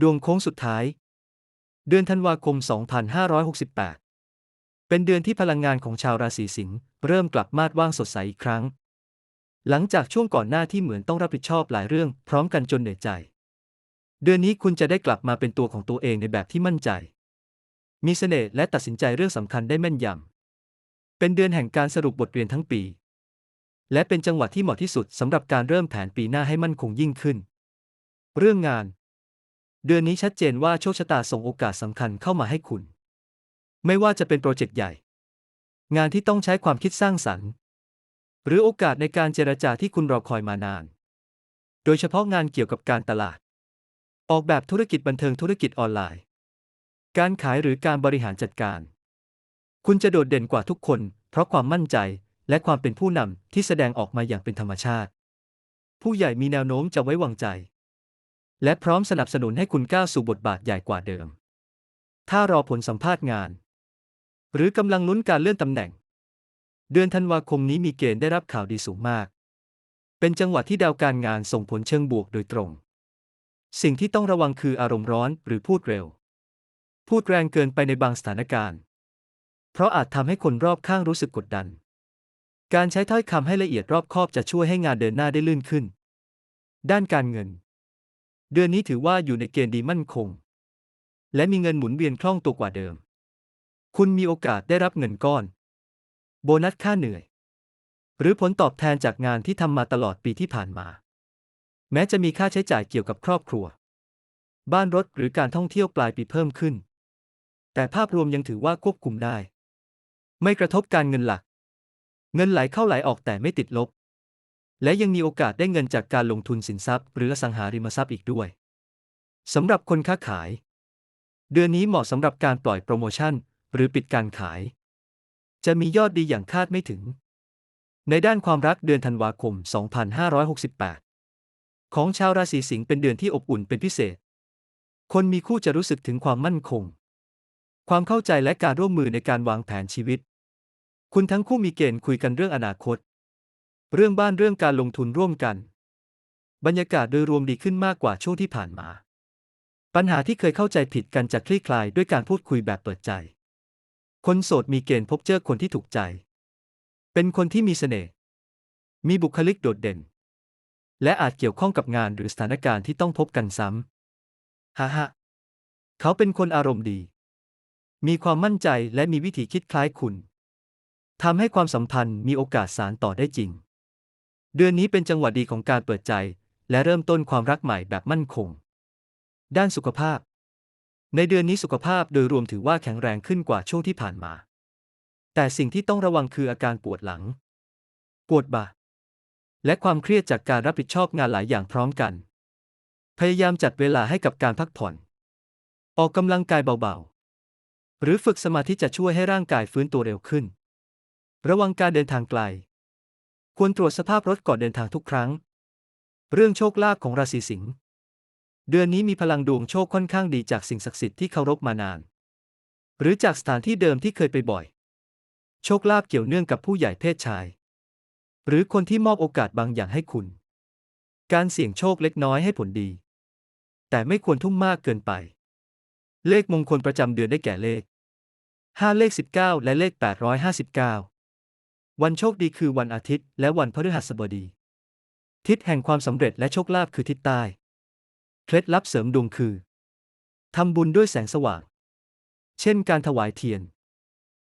ดวงโค้งสุดท้าย เดือนธันวาคม 2568 เป็นเดือนที่พลังงานของชาวราศีสิงห์เริ่มกลับมาดว่างสดใสอีกครั้ง หลังจากช่วงก่อนหน้าที่เหมือนต้องรับผิดชอบหลายเรื่องพร้อมกันจนเหนื่อยใจ เดือนนี้คุณจะได้กลับมาเป็นตัวของตัวเองในแบบที่มั่นใจ มีเสน่ห์และตัดสินใจเรื่องสำคัญได้แม่นยำ เป็นเดือนแห่งการสรุปบทเรียนทั้งปี และเป็นจังหวะที่เหมาะที่สุดสำหรับการเริ่มแผนปีหน้าให้มั่นคงยิ่งขึ้น เรื่องงาน เดือนนี้ชัดเจนว่าโชคชะตาส่งโอกาสสำคัญเข้ามาให้คุณ ไม่ว่าจะเป็นโปรเจกต์ใหญ่ งานที่ต้องใช้ความคิดสร้างสรรค์ หรือโอกาสในการเจรจาที่คุณรอคอยมานาน โดยเฉพาะงานเกี่ยวกับการตลาด ออกแบบธุรกิจบันเทิงธุรกิจออนไลน์ การขายหรือการบริหารจัดการ คุณจะโดดเด่นกว่าทุกคน เพราะความมั่นใจและความเป็นผู้นำที่แสดงออกมาอย่างเป็นธรรมชาติ ผู้ใหญ่มีแนวโน้มจะไว้วางใจ และพร้อมสนับสนุนให้คุณก้าวสู่บทบาทใหญ่กว่าเดิม ถ้ารอผลสัมภาษณ์งาน หรือกำลังลุ้นการเลื่อนตำแหน่ง เดือนธันวาคมนี้มีเกณฑ์ได้รับข่าวดีสูงมาก เป็นจังหวะที่ดาวการงานส่งผลเชิงบวกโดยตรง สิ่งที่ต้องระวังคืออารมณ์ร้อนหรือพูดเร็ว พูดแรงเกินไปในบางสถานการณ์ เพราะอาจทำให้คนรอบข้างรู้สึกกดดัน การใช้ถ้อยคำให้ละเอียดรอบคอบจะช่วยให้งานเดินหน้าได้ลื่นขึ้น ด้านการเงิน เดือนนี้ถือว่าอยู่ในเกณฑ์ดีมั่นคง และมีเงินหมุนเวียนคล่องตัวกว่าเดิม คุณมีโอกาสได้รับเงินก้อน โบนัสค่าเหนื่อย หรือผลตอบแทนจากงานที่ทำมาตลอดปีที่ผ่านมา แม้จะมีค่าใช้จ่ายเกี่ยวกับครอบครัว บ้านรถหรือการท่องเที่ยวปลายปีเพิ่มขึ้น แต่ภาพรวมยังถือว่าควบคุมได้ ไม่กระทบการเงินหลัก เงินไหลเข้าไหลออกแต่ไม่ติดลบ และยังมีโอกาสได้เงินจากการลงทุนสินทรัพย์ หรืออสังหาริมทรัพย์อีกด้วยสำหรับคนค้าขาย เดือนนี้เหมาะสำหรับการปล่อยโปรโมชั่น หรือปิดการขาย จะมียอดดีอย่างคาดไม่ถึง ในด้านความรักเดือนธันวาคม 2568 ของชาวราศีสิงห์เป็นเดือนที่อบอุ่นเป็นพิเศษ คนมีคู่จะรู้สึกถึงความมั่นคง ความเข้าใจและการร่วมมือในการวางแผนชีวิต คุณทั้งคู่มีเกณฑ์คุยกันเรื่องอนาคต เรื่องบ้านเรื่องการลงทุนร่วมกัน บรรยากาศโดยรวมดีขึ้นมากกว่าช่วงที่ผ่านมา ปัญหาที่เคยเข้าใจผิดกันจะคลี่คลายด้วยการพูดคุยแบบเปิดใจ คนโสดมีเกณฑ์พบเจอคนที่ถูกใจ เป็นคนที่มีเสน่ห์ มีบุคลิกโดดเด่น และอาจเกี่ยวข้องกับงานหรือสถานการณ์ที่ต้องพบกันซ้ำฮ่าฮ่าเขาเป็นคนอารมณ์ดี มีความมั่นใจและมีวิธีคิดคล้ายคุณทำให้ความสัมพันธ์มีโอกาสสารต่อได้จริง เดือนนี้เป็นจังหวะดีของการเปิดใจ และเริ่มต้นความรักใหม่แบบมั่นคง ด้านสุขภาพ ในเดือนนี้สุขภาพโดยรวมถือว่าแข็งแรงขึ้นกว่าช่วงที่ผ่านมา แต่สิ่งที่ต้องระวังคืออาการปวดหลัง ปวดบ่า และความเครียดจากการรับผิดชอบงานหลายอย่างพร้อมกัน พยายามจัดเวลาให้กับการพักผ่อน ออกกำลังกายเบาๆ หรือฝึกสมาธิจะช่วยให้ร่างกายฟื้นตัวเร็วขึ้น ระวังการเดินทางไกล ควรตรวจสภาพรถก่อนเดินทางทุกครั้ง เรื่องโชคลาภของราศีสิงห์ เดือนนี้มีพลังดวงโชคค่อนข้างดีจากสิ่งศักดิ์สิทธิ์ที่เคารพมานาน หรือจากสถานที่เดิมที่เคยไปบ่อย โชคลาภเกี่ยวเนื่องกับผู้ใหญ่เพศชาย หรือคนที่มอบโอกาสบางอย่างให้คุณ การเสี่ยงโชคเล็กน้อยให้ผลดี แต่ไม่ควรทุ่มมากเกินไป เลขมงคลประจำเดือนได้แก่เลข 5 เลข 19 และเลข 859 วันโชคดีคือวันอาทิตย์ และวันพฤหัสบดี ทิศแห่งความสำเร็จและโชคลาภคือทิศใต้ เคล็ดลับเสริมดวงคือทำบุญด้วยแสงสว่าง เช่นการถวายเทียน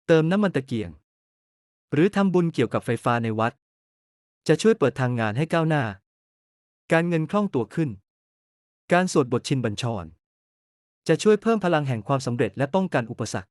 เติมน้ำมันตะเกียง หรือทำบุญเกี่ยวกับไฟฟ้าในวัด จะช่วยเปิดทางงานให้ก้าวหน้า การเงินคล่องตัวขึ้น การสวดบทชินบัญชร จะช่วยเพิ่มพลังแห่งความสำเร็จและป้องกันอุปสรรค